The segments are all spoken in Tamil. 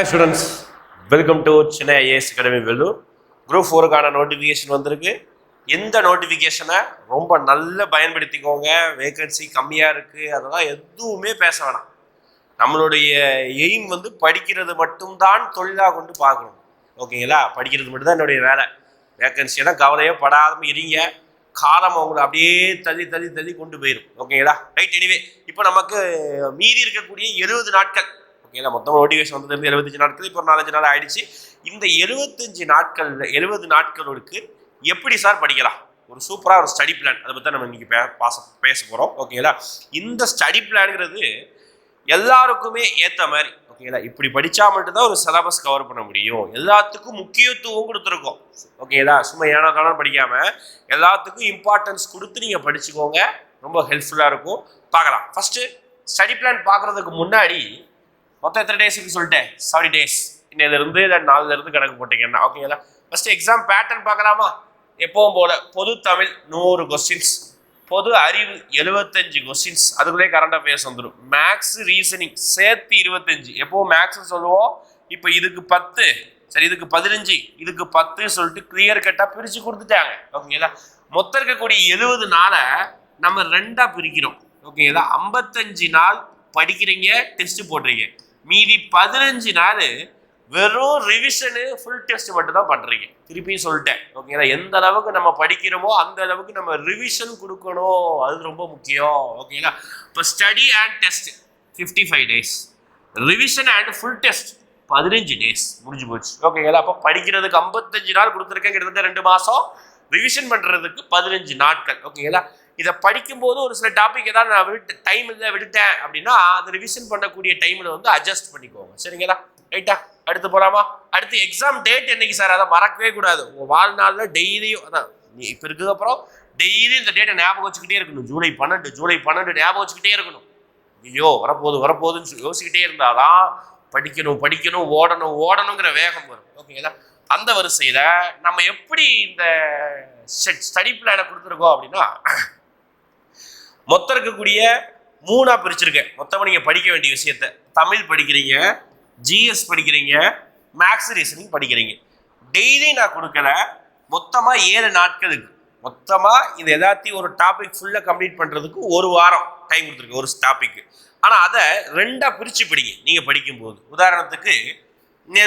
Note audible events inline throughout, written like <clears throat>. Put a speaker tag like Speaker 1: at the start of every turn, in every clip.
Speaker 1: Hi students welcome to Chennai IAS academy Vellore group ஃபோருக்கான notification வந்திருக்கு. இந்த நோட்டிஃபிகேஷனை ரொம்ப நல்லா பயன்படுத்திக்கோங்க. வேகன்சி கம்மியாக இருக்குது அதெல்லாம் எதுவுமே பேச வேணாம். நம்மளுடைய எய்ம் வந்து படிக்கிறது மட்டும்தான் தொழிலாக கொண்டு பார்க்கணும். ஓகேங்களா படிக்கிறது மட்டும்தான் என்னுடைய வேலை. வேகன்சியெல்லாம் கவலையே படாமல் இருங்க. காலம் அவங்களை அப்படியே தள்ளி தள்ளி தள்ளி கொண்டு போயிடும் ஓகேங்களா ரைட் எனிவே இப்போ நமக்கு மீதி இருக்கக்கூடிய எழுபது நாட்கள். ஓகேங்களா மொத்தம் நோட்டிஃபிகேஷன் வந்ததுலேருந்து எழுபத்தஞ்சு நாட்கள் இப்போ ஒரு நாலஞ்சு நாள் ஆயிடுச்சு. இந்த எழுபத்தஞ்சு நாட்கள் எழுபது நாட்களுக்கு எப்படி சார் படிக்கலாம்? ஒரு சூப்பராக ஒரு ஸ்டடி பிளான் அதை பற்றி நம்ம இன்றைக்கி பே பாச பேச போகிறோம் ஓகேங்களா இந்த ஸ்டடி பிளான்ங்கிறது எல்லாருக்குமே ஏற்ற மாதிரி ஓகேங்களா இப்படி படித்தா மட்டும்தான் ஒரு சிலபஸ் கவர் பண்ண முடியும். எல்லாத்துக்கும் முக்கியத்துவம் கொடுத்துருக்கோம். ஓகேங்களா சும்மா ஏனோ தானோ படிக்காமல் எல்லாத்துக்கும் இம்பார்ட்டன்ஸ் கொடுத்து நீங்கள் படிச்சுக்கோங்க. ரொம்ப ஹெல்ப்ஃபுல்லாக இருக்கும். பார்க்கலாம். ஃபஸ்ட்டு ஸ்டடி பிளான் பார்க்குறதுக்கு முன்னாடி மொத்தம் எத்தனை டேஸ்க்கு சொல்லிட்டேன். சாரி டேஸ் இன்னையிலிருந்து இல்லை நாலுலேருந்து கணக்கு போட்டீங்கன்னா ஓகேங்களா ஃபஸ்ட்டு எக்ஸாம் பேட்டர்ன் பார்க்கலாமா? எப்பவும் போல பொது தமிழ் நூறு கொஸ்டின்ஸ் பொது அறிவு எழுபத்தஞ்சு கொஸ்டின்ஸ் அதுக்குள்ளே கரண்ட் அஃபேர்ஸ் வந்துடும் மேக்ஸ் ரீசனிங் சேர்த்து இருபத்தஞ்சு. எப்போவும் மேக்ஸ் சொல்லுவோம். இப்போ இதுக்கு பத்து. சரி இதுக்கு பதினஞ்சு. இதுக்கு பத்து சொல்லிட்டு கிளியர் கட்டாக பிரித்து கொடுத்துட்டாங்க. ஓகேங்களா மொத்தம் இருக்கக்கூடிய எழுபது நாளை நம்ம ரெண்டாக பிரிக்கிறோம். ஓகேங்களா ஐம்பத்தஞ்சு நாள் படிக்கிறீங்க டெஸ்ட் போடுறீங்க. மீதி பதினஞ்சு நாள் வெறும் ரிவிஷனு ஃபுல் டெஸ்ட் மட்டும் தான் பண்ணுறீங்க திருப்பியும் சொல்லிட்டேன். ஓகேங்களா எந்த அளவுக்கு நம்ம படிக்கிறோமோ அந்த அளவுக்கு நம்ம ரிவிஷன் கொடுக்கணும். அது ரொம்ப முக்கியம். ஓகேங்களா இப்போ study and test fifty five days revision and full test பதினஞ்சு டேஸ் முடிஞ்சு போச்சு. ஓகேங்களா அப்போ படிக்கிறதுக்கு ஐம்பத்தஞ்சு நாள் கொடுத்துருக்கேன். கிட்டத்தட்ட ரெண்டு மாதம் ரிவிஷன் பண்ணுறதுக்கு பதினஞ்சு நாட்கள். ஓகேங்களா இதை படிக்கும்போது ஒரு சில டாபிக் ஏதாவது நான் விட்டு டைம் இல்லை விட்டுட்டேன் அப்படின்னா அதை ரிவிஷன் பண்ணக்கூடிய டைமில் வந்து அட்ஜஸ்ட் பண்ணிக்கோங்க. சரிங்களா? ரைட்டா அடுத்து போகலாமா அடுத்து எக்ஸாம் டேட் என்னைக்கு சார் அதை மறக்கவே கூடாது. உங்கள் வாழ்நாளில் டெய்லியும் அதான் நீ இப்போ இருக்கிறதுக்கப்புறம் டெய்லி இந்த டேட்டை ஞாபகம் வச்சுக்கிட்டே இருக்கணும். ஜூலை பன்னெண்டு ஜூலை பன்னெண்டு ஞாபகம் வச்சுக்கிட்டே இருக்கணும். ஐயோ வரப்போகுது வரப்போகுதுன்னு சொல்லி யோசிக்கிட்டே இருந்தாதான் படிக்கணும் படிக்கணும் ஓடணும் ஓடணுங்கிற வேகம் வரும். ஓகேங்களா அந்த வரிசையில் நம்ம எப்படி இந்த ஸ்டடி பிளானை கொடுத்துருக்கோம் அப்படின்னா மொத்தம் இருக்கக்கூடிய மூணாக பிரிச்சிருக்கேன். மொத்தமாக நீங்கள் படிக்க வேண்டிய விஷயத்த. தமிழ் படிக்கிறீங்க ஜிஎஸ் படிக்கிறீங்க மேக்ஸ் ரீசனிங் படிக்கிறீங்க. டெய்லி நான் கொடுக்கல மொத்தமாக ஏழு நாட்களுக்கு மொத்தமாக இது எல்லாத்தையும் ஒரு டாபிக் ஃபுல்லாக கம்ப்ளீட் பண்ணுறதுக்கு ஒரு வாரம் டைம் கொடுத்துருக்கு ஒரு டாபிக்கு ஆனால் அதை ரெண்டாக பிரித்து படிங்க நீங்கள் படிக்கும்போது. உதாரணத்துக்கு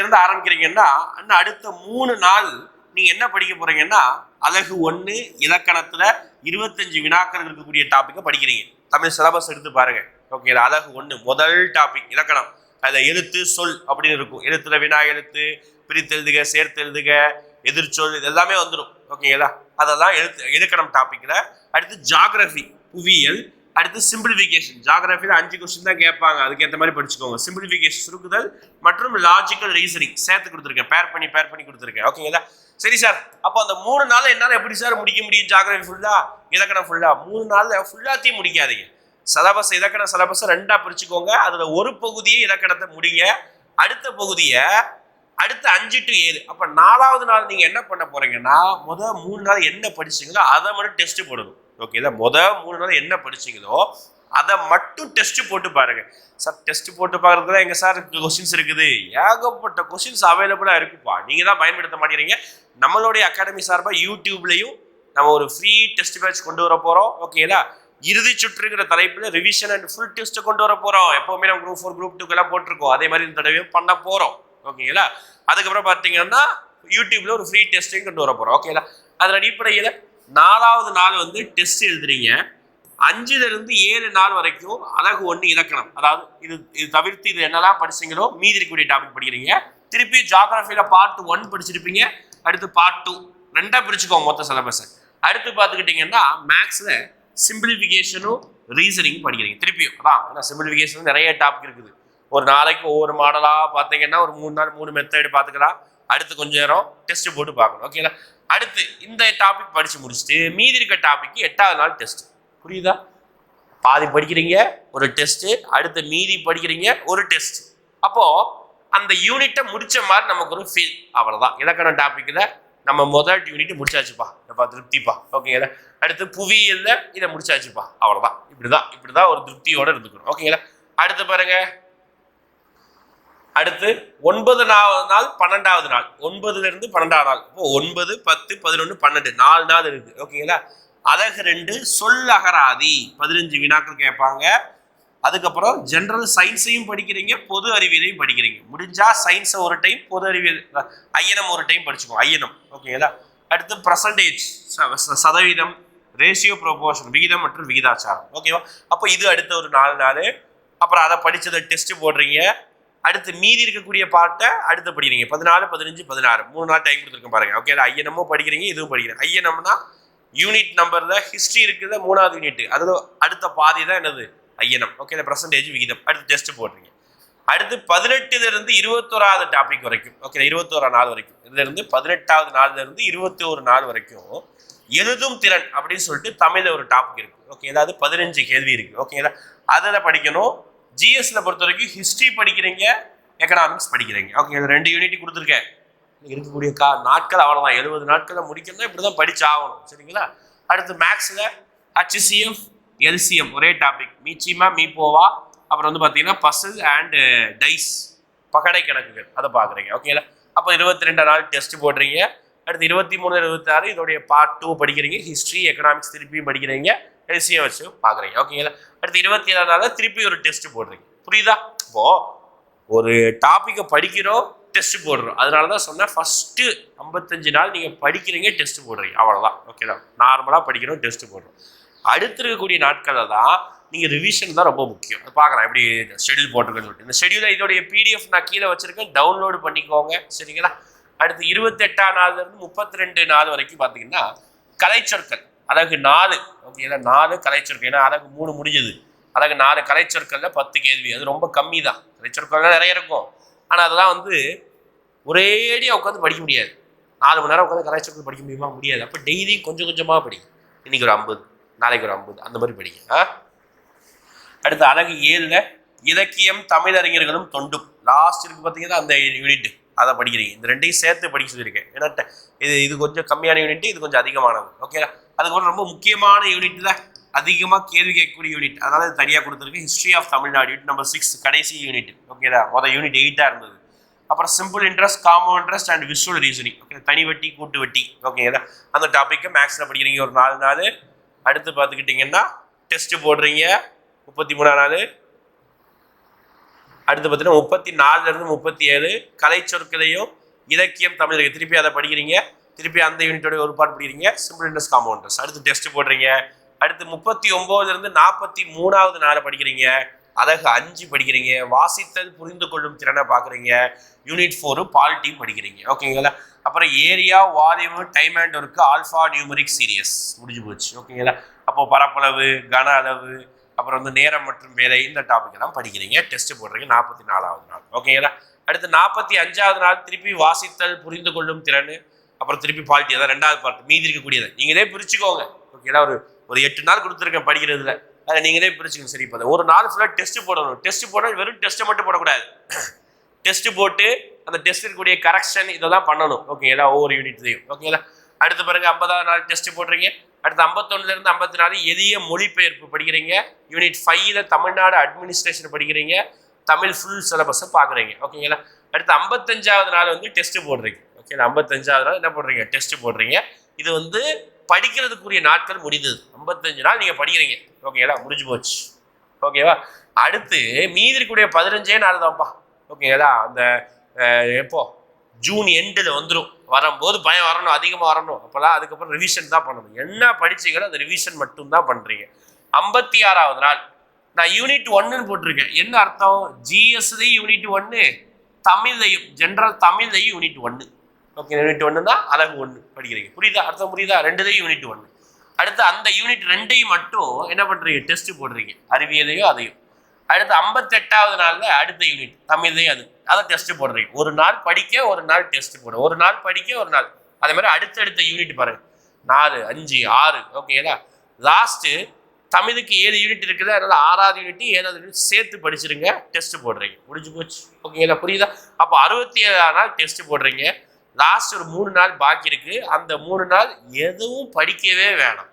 Speaker 1: இருந்து ஆரம்பிக்கிறீங்கன்னா இன்னும் அடுத்த மூணு நாள் நீங்கள் என்ன படிக்க போகிறீங்கன்னா அழகு ஒன்று இலக்கணத்தில் இருபத்தஞ்சு வினாக்கள் இருக்கக்கூடிய டாப்பிக்கை படிக்கிறீங்க. தமிழ் சிலபஸ் எடுத்து பாருங்க. ஓகே அழகு ஒன்று முதல் டாபிக் இலக்கணம். அதில் எழுத்து சொல் அப்படின்னு இருக்கும். எழுத்துல வினா எழுத்து பிரித்தெழுதுக சேர்த்தெழுதுக எதிர்ச்சொல் இது எல்லாமே வந்துடும் ஓகேங்களா அதெல்லாம் எழுத்து இலக்கணம் டாப்பிக்கில் அடுத்து ஜாகிரபி புவியியல் அடுத்து சிம்பிளிஃபிகேஷன் ஜாகிரபியில் அஞ்சு கொஸ்டின் தான் கேட்பாங்க. அதுக்கேற்ற மாதிரி படிச்சுக்கோங்க. சிம்பிளிஃபிகேஷன் சுருக்குதல் மற்றும் லாஜிக்கல் ரீசனிங் சேர்த்து கொடுத்துருக்கேன். பேர் பண்ணி பேர் பண்ணி கொடுத்துருக்கேன். ஓகேங்களா சரி சார் அப்போ அந்த மூணு நாள் என்னால் எப்படி சார் முடிக்க முடியும்? ஜாகிரபி ஃபுல்லாக இலக்கணம் ஃபுல்லாக மூணு நாளில் ஃபுல்லாத்தையும் முடிக்காதீங்க. சிலபஸ் இலக்கண சிலபஸை ரெண்டாக பிரிச்சுக்கோங்க. அதில் ஒரு பகுதியை இலக்கணத்தை முடிங்க. அடுத்த பகுதியை அடுத்த அஞ்சு டு ஏழு. அப்போ நாலாவது நாள் நீங்கள் என்ன பண்ண போறீங்கன்னா முதல் மூணு நாள் என்ன படிச்சீங்களோ அதை மட்டும் டெஸ்ட் போடணும். ஓகேங்களா மொதல் மூணு நாள் என்ன படிச்சீங்களோ அதை மட்டும் டெஸ்ட் போட்டு பாருங்க. சார் டெஸ்ட் போட்டு பார்க்கறதுல எங்க சார் கொஸ்டின்ஸ் இருக்குது. ஏகப்பட்ட கொஸ்டின்ஸ் அவைலபிளாக இருக்குப்பா. நீங்கள் தான் பயன்படுத்த மாட்டேங்கிறீங்க. நம்மளுடைய அகாடமி சார்பாக யூடியூப்லேயும் நம்ம ஒரு ஃப்ரீ டெஸ்ட் பேட்ச் கொண்டு வர போகிறோம் ஓகேங்களா இறுதி சுற்றுங்கிற தலைப்பில் ரிவிஷன் அண்ட் ஃபுல் டெஸ்ட் கொண்டு வர போகிறோம் எப்போவுமே நம்ம குரூப் ஃபோர் குரூப் டூக்கெல்லாம் போட்டிருக்கோம். அதே மாதிரி இந்த தடவையும் பண்ண போகிறோம் ஓகேங்களா அதுக்கப்புறம் பார்த்தீங்கன்னா யூடியூப்ல ஒரு ஃப்ரீ டெஸ்ட்டையும் கொண்டு வர போகிறோம் ஓகேங்களா அதன் அடிப்படையில் நாலாவது நாள் வந்து டெஸ்ட் எழுதுறீங்க. அஞ்சுல இருந்து ஏழு நாள் வரைக்கும் அழகு ஒன்று இலக்கணம். அதாவது இது இது தவிர்த்து இது என்னெல்லாம் படிச்சீங்களோ மீதி இருக்கக்கூடிய டாபிக் படிக்கிறீங்க. திருப்பி ஜாகிரபியில் பார்ட் ஒன் படிச்சிருப்பீங்க. அடுத்து பார்ட் டூ ரெண்டாக பிரிச்சுக்கோங்க மொத்த சிலபஸை அடுத்து பார்த்துக்கிட்டிங்கன்னா மேக்ஸில் சிம்பிளிஃபிகேஷனும் ரீசனிங் படிக்கிறீங்க. திருப்பியும். அதான் ஏன்னா சிம்பிளிஃபிகேஷன் நிறைய டாபிக் இருக்குது. ஒரு நாளைக்கு ஒவ்வொரு மாடலாக பார்த்தீங்கன்னா ஒரு மூணு நாள் மூணு மெத்தடு பார்த்துக்கலாம். அடுத்து கொஞ்ச நேரம் டெஸ்ட் போட்டு பார்க்கணும். ஓகேங்களா அடுத்து இந்த டாபிக் படித்து முடிச்சுட்டு மீதி இருக்க டாபிக் எட்டாவது நாள் டெஸ்ட் புரியுதா? பாதி படிக்கிறீங்க ஒரு டெஸ்ட்டு அடுத்து மீதி படிக்கிறீங்க ஒரு டெஸ்ட் அப்போது அந்த யூனிட்டை முடிச்ச மாதிரி நமக்கு ஒரு ஃபீல் அவ்வளோதான் இலக்கண டாப்பிக்கில் நம்ம முதல் யூனிட் முடிச்சாச்சுப்பா. எப்பா திருப்திப்பா? ஓகேங்களா அடுத்து புவியியல்ல இதை முடிச்சாச்சுப்பா. அவ்வளோதான் இப்படி தான் இப்படி தான் ஒரு திருப்தியோடு இருந்துக்கணும். ஓகேங்களா அடுத்து பாருங்க. அடுத்து ஒன்பதாவது நாள் பன்னெண்டாவது நாள். ஒன்பதுல இருந்து பன்னெண்டாவது நாள். இப்போ ஒன்பது பத்து பதினொன்று பன்னெண்டு. நாலு நாள் இருக்கு. ஓகேங்களா? அழகு ரெண்டு சொல் அகராதி. பதினஞ்சு வினாக்கள் கேட்பாங்க. அதுக்கப்புறம் ஜென்ரல் சயின்ஸையும் படிக்கிறீங்க பொது அறிவியலையும் படிக்கிறீங்க. முடிஞ்சா சயின்ஸை ஒரு டைம் பொது அறிவியல் ஐயனம் ஒரு டைம் படிச்சுக்கோ. ஐயனம். ஓகேங்களா? அடுத்து பர்சன்டேஜ் சதவீதம் ரேஷியோ ப்ரொபோஷன் விகிதம் மற்றும் விகிதாச்சாரம். ஓகேவா? அப்போ இது அடுத்த ஒரு நாலு நாள். அப்புறம் அதை படித்ததை டெஸ்ட் போடுறீங்க. அடுத்து மீதி இருக்கக்கூடிய பாட்டை அடுத்து படிக்கிறீங்க. பதினாலு பதினஞ்சு பதினாறு. மூணு நாள் டைம் கொடுத்துருக்கேன் பாருங்க. ஓகே ஐயனமும் படிக்கிறீங்க இதுவும் படிக்கிறேன் ஐயனம்னா யூனிட் நம்பர்ல ஹிஸ்ட்ரி இருக்கிறத மூணாவது யூனிட் அதாவது அடுத்த பாதி தான் என்னது? ஐயனம். ஓகே பர்சன்டேஜ் விகிதம். அடுத்து டெஸ்ட் போடுறீங்க அடுத்து பதினெட்டுல இருந்து இருபத்தோராவது டாபிக் வரைக்கும். ஓகே இருபத்தோரா நாள் வரைக்கும். இதுல இருந்து பதினெட்டாவது நாள்ல இருந்து இருபத்தி ஒரு நாள் வரைக்கும் எழுதும் திறன் அப்படின்னு சொல்லிட்டு தமிழ்ல ஒரு டாபிக் இருக்கு. ஓகே ஏதாவது பதினஞ்சு கேள்வி இருக்கு. ஓகேங்களா அதில் படிக்கணும். ஜிஎஸ்ல பொறுத்த வரைக்கும் ஹிஸ்ட்ரி படிக்கிறீங்க எக்கனாமிக்ஸ் படிக்கிறீங்க. ஓகே இது ரெண்டு யூனிட் கொடுத்துருக்கேன். இருக்கக்கூடிய கா நாட்கள் அவ்வளோதான் எழுபது நாட்களில் முடிக்கணும்னா இப்படி தான் படிச்சு ஆகணும் சரிங்களா அடுத்து மேக்ஸில் ஹச்சிசிஎஃப் எல்சிஎம் ஒரே டாபிக் மீச்சிமா மீப்போவா அப்புறம் வந்து பார்த்தீங்கன்னா பசில் அண்டு டைஸ் uh, பகடை கணக்குகள். அதை பார்க்குறீங்க. ஓகேங்களா அப்போ இருபத்தி ரெண்டு நாள் டெஸ்ட் போடுறீங்க. அடுத்து இருபத்தி மூணு இருபத்தாறு இதோடைய பார்ட் டூ படிக்கிறீங்க. ஹிஸ்ட்ரி எக்கனாமிக்ஸ் திருப்பியும் படிக்கிறீங்க. எல்சிஎம் வச்சு பார்க்குறீங்க ஓகேங்களா அடுத்து இருபத்தி ஏழாம் நாள் திருப்பி ஒரு டெஸ்ட் போடுறீங்க. புரியுதா? இப்போ ஒரு டாப்பிக்கை படிக்கிறோம் டெஸ்ட் போடுறோம். அதனால தான் சொன்னேன் ஃபஸ்ட்டு ஐம்பத்தஞ்சு நாள் நீங்கள் படிக்கிறீங்க டெஸ்ட் போடுறீங்க. அவ்வளோதான் தான் நார்மலாக படிக்கிறோம் டெஸ்ட் போடுறோம். அடுத்து இருக்கக்கூடிய நாட்களில் தான் நீங்கள் ரிவிஷன் தான் ரொம்ப முக்கியம். பார்க்குறேன் எப்படி ஷெடியூல் போட்டிருக்கேன்னு சொல்லிட்டு. இந்த ஷெடியூலை இதோடைய பிடிஎஃப் நான் கீழே வச்சுருக்கேன். டவுன்லோடு பண்ணிக்கோங்க. சரிங்களா? அடுத்து இருபத்தெட்டாம் நாள்லேருந்து முப்பத்தி ரெண்டு நாள் வரைக்கும் பார்த்தீங்கன்னா கலைச்சொற்கள். அழகு நாலு. ஓகேங்களா நாலு கலைச்சொற்கள் ஏன்னா அழகு மூணு முடிஞ்சது. அழகு நாலு கலைச்சொற்களில் பத்து கேள்வி. அது ரொம்ப கம்மி தான் கலைச்சொற்கள்லாம் நிறைய இருக்கும். ஆனால் அதெல்லாம் வந்து ஒரேடியாக உட்காந்து படிக்க முடியாது. நாலு மணி நேரம் உட்காந்து கலைச்சொற்கள் படிக்க முடியுமா? முடியாது. அப்போ டெய்லி கொஞ்சம் கொஞ்சமாக படிக்கும் இன்னைக்கு ஒரு ஐம்பது நாளைக்கு ஒரு ஐம்பது அந்த மாதிரி படிங்க ஆ? அடுத்து அழகு ஏழில் இலக்கியம் தமிழறிஞர்களும் தொண்டும். லாஸ்ட் இருக்கு பார்த்தீங்கன்னா அந்த யூனிட் அதை படிக்கிறீங்க. இந்த ரெண்டையும் சேர்த்து படிக்க சொல்லியிருக்கேன். ஏன்னா இது இது கொஞ்சம் கம்மியான யூனிட் இது கொஞ்சம் அதிகமானது. ஓகேங்களா அதுக்கப்புறம் ரொம்ப முக்கியமான யூனிட்டில் அதிகமாக கேள்வி கேட்கக்கூடிய யூனிட் அதனால் இது தனியாக கொடுத்துருக்கு. History of Tamil Nadu unit number six கடைசி யூனிட் ஓகேதா மொதல் யூனிட் எயிட்டாக இருந்தது. அப்புறம் simple interest common interest and visual reasoning okay தனி வட்டி கூட்டு வட்டி. ஓகேங்களா அந்த டாப்பிக்கை மேக்ஸில் படிக்கிறீங்க ஒரு நாலு நாள். அடுத்து பார்த்துக்கிட்டிங்கன்னா டெஸ்ட்டு போடுறீங்க. முப்பத்தி மூணாம் நாள். அடுத்து பார்த்தீங்கன்னா முப்பத்தி நாலுலேருந்து முப்பத்தி ஏழு கலை சொற்களையும் இலக்கியம் தமிழ் திருப்பி அதை படிக்கிறீங்க. திருப்பி அந்த யூனிட்டோட ஒரு பாட்டு படிக்கிறீங்க. சிம்பிள் இன்ட்ரெஸ்ட் காம்பவுண்டர்ஸ் அடுத்து டெஸ்ட் போடுறீங்க. அடுத்து முப்பத்தி ஒம்போதுலேருந்து நாற்பத்தி மூணாவது நாள் படிக்கிறீங்க. அழகு அஞ்சு படிக்கிறீங்க. வாசித்தல் புரிந்து கொள்ளும் திறனை பார்க்குறீங்க. யூனிட் ஃபோரு பாலிட்டி படிக்கிறீங்க. ஓகேங்களா அப்புறம் area volume time and work alpha numeric series முடிஞ்சு போச்சு. ஓகேங்களா அப்போது பரப்பளவு கன அளவு அப்புறம் வந்து நேரம் மற்றும் வேலை இந்த டாபிக் எல்லாம் படிக்கிறீங்க. டெஸ்ட் போடுறீங்க நாற்பத்தி நாலாவது நாள் ஓகேங்களா அடுத்து நாற்பத்தி அஞ்சாவது நாள் திருப்பி வாசித்தல் புரிந்து கொள்ளும் திறன் அப்புறம் திருப்பி பால்ட்டி அதான் ரெண்டாவது பார்ட் மீதி இருக்கக்கூடியது. நீங்களே பிரிச்சுக்கோங்க. ஓகேங்களா ஒரு ஒரு எட்டு நாள் கொடுத்துருக்கேன் படிக்கிறதுல. அதை நீங்களே பிரிச்சுக்கோங்க. சரி இப்போ ஒரு நாள் ஃபுல்லாக டெஸ்ட் போடணும். டெஸ்ட் போட வெறும் டெஸ்ட்டை மட்டும் போடக்கூடாது. <clears throat> டெஸ்ட் போட்டு அந்த டெஸ்ட் இருக்கக்கூடிய கரெக்ஷன் இதெல்லாம் பண்ணணும். ஓகேங்களா ஒவ்வொரு யூனிட்லையும் ஓகேங்களா அடுத்து பாருங்க ஐம்பதாவது நாள் டெஸ்ட் போடுறீங்க அடுத்து ஐம்பத்தொன்னுலேருந்து ஐம்பத்தி நாலு எளிய மொழிபெயர்ப்பு படிக்கிறீங்க. யூனிட் ஃபைவ்ல தமிழ்நாடு அட்மினிஸ்ட்ரேஷன் படிக்கிறீங்க. தமிழ் ஃபுல் சிலபஸை பார்க்குறீங்க ஓகேங்களா அடுத்து ஐம்பத்தஞ்சாவது நாள் வந்து டெஸ்ட் போடுறீங்க. ஓகே ஐம்பத்தஞ்சாவது நாள் என்ன போடுறீங்க? டெஸ்ட் போடுறீங்க. இது வந்து படிக்கிறதுக்குரிய நாட்கள் முடிந்தது. ஐம்பத்தஞ்சு நாள் நீங்கள் படிக்கிறீங்க. ஓகேங்களா முடிஞ்சு போச்சு. ஓகேவா அடுத்து மீதி இருக்கக்கூடிய பதினஞ்சே நாள் தான்ப்பா ஓகேங்களா அந்த எப்போ? ஜூன் எண்டில் வந்துடும் வரும்போது பயம் வரணும் அதிகமாக வரணும். அப்போல்லாம் அதுக்கப்புறம் ரிவிஷன் தான் பண்ணணும். என்ன படிச்சீங்களோ அந்த ரிவிஷன் மட்டும்தான் பண்ணுறீங்க ஐம்பத்தி ஆறாவது நாள். நான் யூனிட் ஒன்னுன்னு போட்டிருக்கேன். என்ன அர்த்தம்? ஜிஎஸ்லையும் யூனிட் ஒன்று தமிழ்லையும் ஜென்ரல் தமிழ்லையும் யூனிட் ஒன்று ஓகே யூனிட் ஒன்று தான் அழகு ஒன்று படிக்கிறீங்க. புரியுதா? அர்த்தம் புரியுதா? ரெண்டுலையும் யூனிட் ஒன்று அடுத்து அந்த யூனிட் ரெண்டையும் மட்டும் என்ன பண்ணுறீங்க டெஸ்ட் போடுறீங்க அறிவியலையும் அதையும் அடுத்து ஐம்பத்தெட்டாவது நாளில் அடுத்த யூனிட் தமிழ்லையும் அது. அதை டெஸ்ட் போடுறீங்க ஒரு நாள் படிக்க ஒரு நாள் டெஸ்ட் போடு ஒரு நாள் படிக்க ஒரு நாள். அதே மாதிரி அடுத்தடுத்த யூனிட் பாருங்க. நாலு அஞ்சு ஆறு. ஓகேங்களா லாஸ்ட்டு தமிழுக்கு ஏழு யூனிட் இருக்குது? அதனால ஆறாவது யூனிட் ஏழாவது யூனிட் சேர்த்து படிச்சிருங்க. டெஸ்ட் போடுறீங்க முடிஞ்சு போச்சு. ஓகேங்களா புரியுதா? அப்போ அறுபத்தி ஏழாம் நாள் டெஸ்ட் போடுறீங்க. லாஸ்ட் ஒரு மூணு நாள் பாக்கி இருக்கு. அந்த மூணு நாள் எதுவும் படிக்கவே வேணாம்.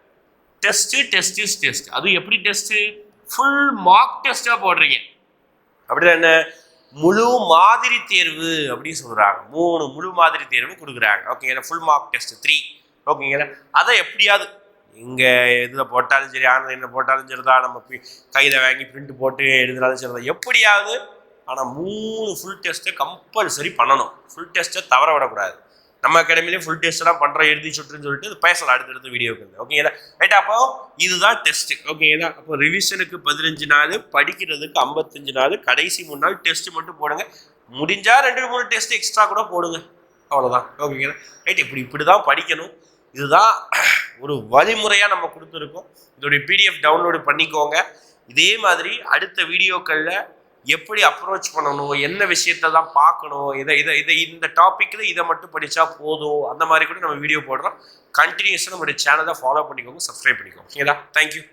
Speaker 1: டெஸ்ட் இஸ் டெஸ்ட் அது எப்படி டெஸ்ட்டு ஃபுல் மார்க் டெஸ்ட்டாக போடுறீங்க. அப்படின்னா என்ன? முழு மாதிரி தேர்வு அப்படின்னு சொல்கிறாங்க மூணு முழு மாதிரி தேர்வு கொடுக்குறாங்க. ஓகேங்களா ஃபுல் மார்க் டெஸ்ட் த்ரீ ஓகேங்களா அதை எப்படியாவது இங்கே இதில் போட்டாலும் சரி ஆன்லைனில் போட்டாலும் சரி தான் நம்ம கையில் வாங்கி பிரிண்ட் போட்டு எழுதினாலும் சரி தான். எப்படியாவது ஆனால் மூணு ஃபுல் டெஸ்ட்டை கம்பல்சரி பண்ணணும். ஃபுல் டெஸ்ட்டை தவற விடக்கூடாது. நம்ம அகாடமிலேயே ஃபுல் டெஸ்ட்லாம் பண்ணுறோம் எழுதி சுட்டுன்னு சொல்லிட்டு இது பேசலாம் அடுத்தடுத்த வீடியோக்கு ஓகேங்களா ரைட் அப்போ இதுதான் டெஸ்ட் ஓகேங்களா அப்போ ரிவிஷனுக்கு பதினஞ்சு நாள் படிக்கிறதுக்கு ஐம்பத்தஞ்சு நாள் கடைசி மூணு நாள் டெஸ்ட் மட்டும் போடுங்க. முடிஞ்சா ரெண்டு மூணு டெஸ்ட் எக்ஸ்ட்ரா கூட போடுங்க. அவ்வளோதான் ஓகேங்களா ரைட் இப்படி இப்படி தான் படிக்கணும். இதுதான் ஒரு வழிமுறையாக நம்ம கொடுத்துருக்கோம். இதோடைய பிடிஎஃப் டவுன்லோடு பண்ணிக்கோங்க. இதே மாதிரி அடுத்த வீடியோக்களில் எப்படி அப்ரோச் பண்ணணும்? என்ன விஷயத்தை தான் பார்க்கணும்? இதை இதை இதை இந்த டாப்பிக்கில் இதை மட்டும் படித்தா போதும்? அந்த மாதிரி கூட நம்ம வீடியோ போடுறோம். கண்டினியூஸாக நம்மளுடைய சேனலை ஃபாலோ பண்ணிக்கோங்க சப்ஸ்கிரைப் பண்ணிக்கோங்க. ஓகேதா தேங்க்யூ